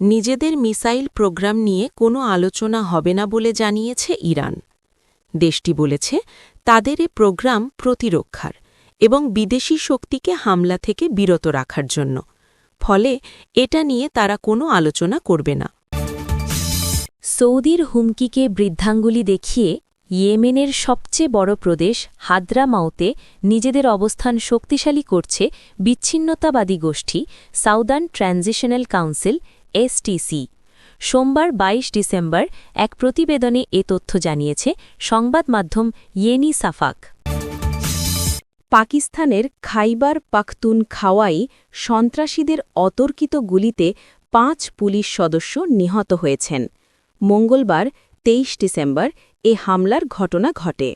নিজেদের missile programme নিয়ে কোনো আলোচনা হবে না বলে জানিয়েছে ইরান। দেশটি বলেছে, তাদের এ প্রোগ্রাম প্রতিরক্ষার এবং বিদেশি শক্তিকে হামলা থেকে বিরত রাখার জন্য। ফলে এটা নিয়ে তারা কোনো আলোচনা করবে না। সৌদির হুমকিকে বৃদ্ধাঙ্গুলি দেখিয়ে ইয়েমেনের সবচেয়ে বড় প্রদেশ হাদ্রামাউতে নিজেদের অবস্থান শক্তিশালী করছে বিচ্ছিন্নতাবাদী গোষ্ঠী সাউদার্ন ট্রানজিশনাল কাউন্সিল এসটিসি সোমবার ২২ ডিসেম্বর এক প্রতিবেদনে এ তথ্য জানিয়েছে সংবাদ মাধ্যম ইয়েনি সাফাক। পাকিস্তানের খাইবার পাখতুন খাওয়াই সন্ত্রাসীদের অতর্কিত গুলিতে পাঁচ পুলিশ সদস্য নিহত হয়েছেন। মঙ্গলবার ২৩ ডিসেম্বর এ হামলার ঘটনা ঘটে।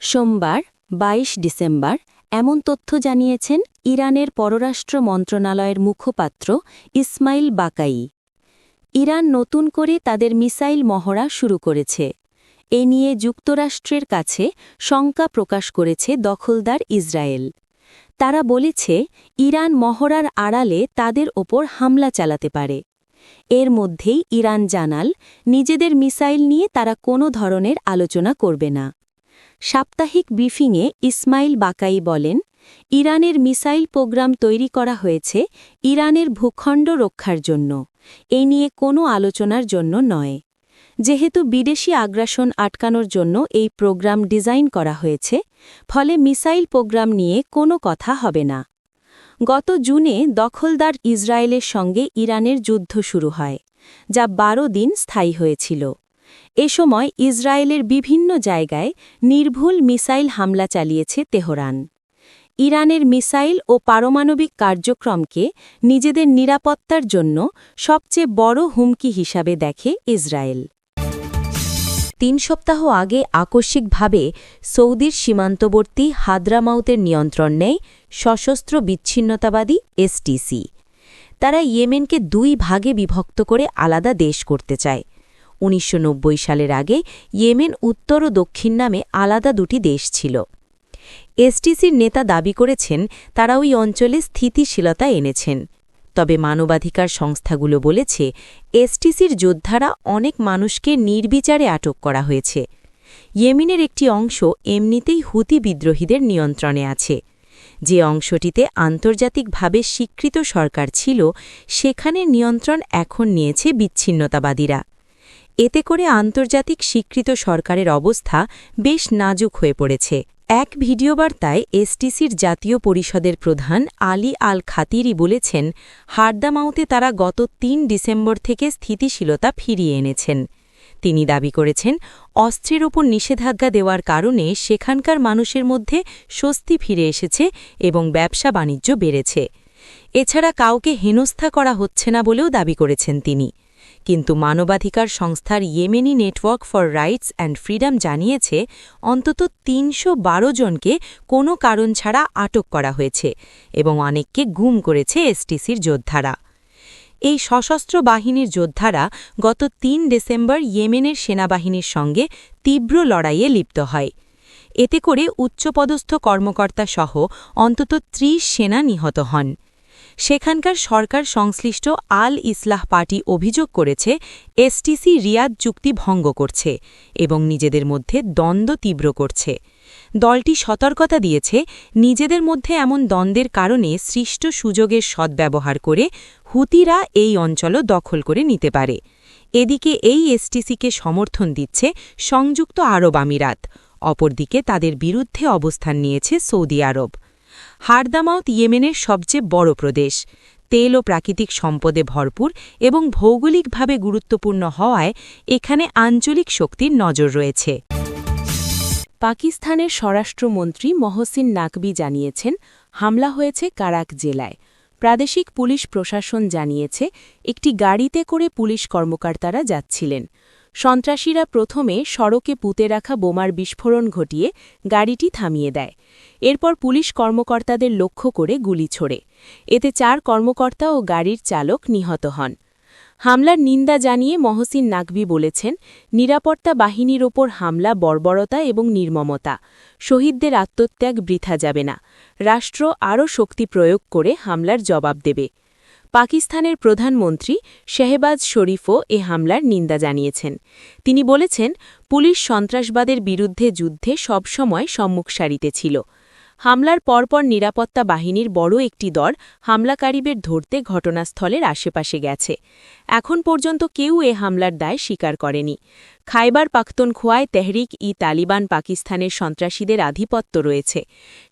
সোমবার ২২ ডিসেম্বর এমন তথ্য জানিয়েছেন ইরানের পররাষ্ট্র মন্ত্রণালয়ের মুখপাত্র ইসমাইল বাকাই। ইরান নতুন করে তাদের মিসাইল মহড়া শুরু করেছে। এ নিয়ে যুক্তরাষ্ট্রের কাছে শঙ্কা প্রকাশ করেছে দখলদার ইসরায়েল। তারা বলেছে, ইরান মহড়ার আড়ালে তাদের ওপর হামলা চালাতে পারে। এর মধ্যেই ইরান জানাল, নিজেদের মিসাইল নিয়ে তারা কোনো ধরনের আলোচনা করবে না। সাপ্তাহিক ব্রিফিংয়ে ইসমাইল বাকাই বলেন, ইরানের মিসাইল প্রোগ্রাম তৈরি করা হয়েছে ইরানের ভূখণ্ড রক্ষার জন্য। এ নিয়ে কোনো আলোচনার জন্য নয়। যেহেতু বিদেশি আগ্রাসন আটকানোর জন্য এই প্রোগ্রাম ডিজাইন করা হয়েছে, ফলে মিসাইল প্রোগ্রাম নিয়ে কোনো কথা হবে না। গত জুনে দখলদার ইসরায়েলের সঙ্গে ইরানের যুদ্ধ শুরু হয়, যা বারো দিন স্থায়ী হয়েছিল। এ সময় ইসরায়েলের বিভিন্ন জায়গায় নির্ভুল মিসাইল হামলা চালিয়েছে তেহরান। ইরানের মিসাইল ও পারমাণবিক কার্যক্রমকে নিজেদের নিরাপত্তার জন্য সবচেয়ে বড় হুমকি হিসাবে দেখে ইসরায়েল। তিন সপ্তাহ আগে আকস্মিকভাবে সৌদির সীমান্তবর্তী হাদ্রামাউতের নিয়ন্ত্রণ নেয় সশস্ত্র বিচ্ছিন্নতাবাদী এসটিসি তারা ইয়েমেনকে দুই ভাগে বিভক্ত করে আলাদা দেশ করতে চায়। উনিশশো নব্বই সালের আগে ইয়েমেন উত্তর ও দক্ষিণ নামে আলাদা দুটি দেশ ছিল। এসটিসির নেতা দাবি করেছেন, তারা ওই অঞ্চলে স্থিতিশীলতা এনেছেন। তবে মানবাধিকার সংস্থাগুলো বলেছে, এসটিসির যোদ্ধারা অনেক মানুষকে নির্বিচারে আটক করা হয়েছে। ইয়েমিনের একটি অংশ এমনিতেই হুতি বিদ্রোহীদের নিয়ন্ত্রণে আছে। যে অংশটিতে আন্তর্জাতিকভাবে স্বীকৃত সরকার ছিল, সেখানে নিয়ন্ত্রণ এখন নিয়েছে বিচ্ছিন্নতাবাদীরা। এতে করে আন্তর্জাতিক স্বীকৃত সরকারের অবস্থা বেশ নাজুক হয়ে পড়েছে। এক ভিডিও বার্তায় এসটিসির জাতীয় পরিষদের প্রধান আলী আল খাতিরি বলেছেন, হারদামাউতে তারা গত তিন ডিসেম্বর থেকে স্থিতিশীলতা ফিরিয়ে এনেছেন। তিনি দাবি করেছেন, অস্ত্রের ওপর নিষেধাজ্ঞা দেওয়ার কারণে সেখানকার মানুষের মধ্যে স্বস্তি ফিরে এসেছে এবং ব্যবসা বাণিজ্য বেড়েছে। এছাড়া কাউকে হেনস্থা করা হচ্ছে না বলেও দাবি করেছেন তিনি। কিন্তু মানবাধিকার সংস্থার Yemeni network for rights and freedom জানিয়েছে, অন্তত তিনশো বারো জনকে কোনো কারণ ছাড়া আটক করা হয়েছে এবং অনেককে গুম করেছে এসটিসির যোদ্ধারা। এই সশস্ত্র বাহিনীর যোদ্ধারা গত তিন ডিসেম্বর ইয়েমেনের সেনাবাহিনীর সঙ্গে তীব্র লড়াইয়ে লিপ্ত হয়। এতে করে উচ্চপদস্থ কর্মকর্তা সহ অন্তত ত্রিশ সেনা নিহত হন। সেখানকার সরকার সংশ্লিষ্ট আল ইসলাহ পার্টি অভিযোগ করেছে, এসটিসি রিয়াদ চুক্তি ভঙ্গ করছে এবং নিজেদের মধ্যে দ্বন্দ্ব তীব্র করছে। দলটি সতর্কতা দিয়েছে, নিজেদের মধ্যে এমন দ্বন্দ্বের কারণে সৃষ্ট সুযোগের সদ্ব্যবহার করে হুতিরা এই অঞ্চলও দখল করে নিতে পারে। এদিকে এই এসটিসিকে সমর্থন দিচ্ছে সংযুক্ত আরব আমিরাত, অপরদিকে তাদের বিরুদ্ধে অবস্থান নিয়েছে সৌদি আরব। হারদামাউত ইয়েমেনের সবচেয়ে বড় প্রদেশ। তেল ও প্রাকৃতিক সম্পদে ভরপুর এবং ভৌগোলিকভাবে গুরুত্বপূর্ণ হওয়ায় এখানে আঞ্চলিক শক্তির নজর রয়েছে। পাকিস্তানের স্বরাষ্ট্রমন্ত্রী মহসিন নাকবি জানিয়েছেন, হামলা হয়েছে কারাক জেলায়। প্রাদেশিক পুলিশ প্রশাসন জানিয়েছে, একটি গাড়িতে করে পুলিশ কর্মকর্তারা যাচ্ছিলেন। সন্ত্রাসীরা প্রথমে সড়কে পুঁতে রাখা বোমার বিস্ফোরণ ঘটিয়ে গাড়িটি থামিয়ে দেয়। এরপর পুলিশ কর্মকর্তাদের লক্ষ্য করে গুলি ছোড়ে। এতে চার কর্মকর্তা ও গাড়ির চালক নিহত হন। হামলার নিন্দা জানিয়ে মহসিন নাকবি বলেছেন, নিরাপত্তা বাহিনীর ওপর হামলা বর্বরতা এবং নির্মমতা। শহীদদের আত্মত্যাগ বৃথা যাবে না। রাষ্ট্র আরও শক্তি প্রয়োগ করে হামলার জবাব দেবে। পাকিস্তানের প্রধানমন্ত্রী শেহবাজ শরীফও এ হামলার নিন্দা জানিয়েছেন। তিনি বলেছেন, পুলিশ সন্ত্রাসবাদের বিরুদ্ধে যুদ্ধে সবসময় সম্মুখ সারিতে ছিল। হামলার পরপর নিরাপত্তা বাহিনীর বড় একটি দল হামলাকারীদের ধরতে ঘটনাস্থলের আশেপাশে গেছে। এখন পর্যন্ত কেউ এ হামলার দায় স্বীকার করেনি। খাইবার পাখতনখোয়ায় তেহরিক ই তালিবান পাকিস্তানের সন্ত্রাসীদের আধিপত্য রয়েছে।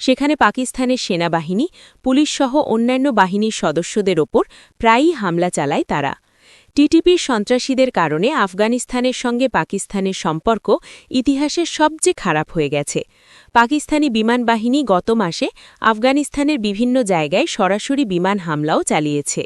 সেখানে পাকিস্তানের সেনাবাহিনী পুলিশসহ অন্যান্য বাহিনীর সদস্যদের ওপর প্রায়ই হামলা চালায় তারা। টিটিপির সন্ত্রাসীদের কারণে আফগানিস্তানের সঙ্গে পাকিস্তানের সম্পর্ক ইতিহাসের সবচেয়ে খারাপ হয়ে গেছে। পাকিস্তানি বিমান বাহিনী গত মাসে আফগানিস্তানের বিভিন্ন জায়গায় সরাসরি বিমান হামলাও চালিয়েছে।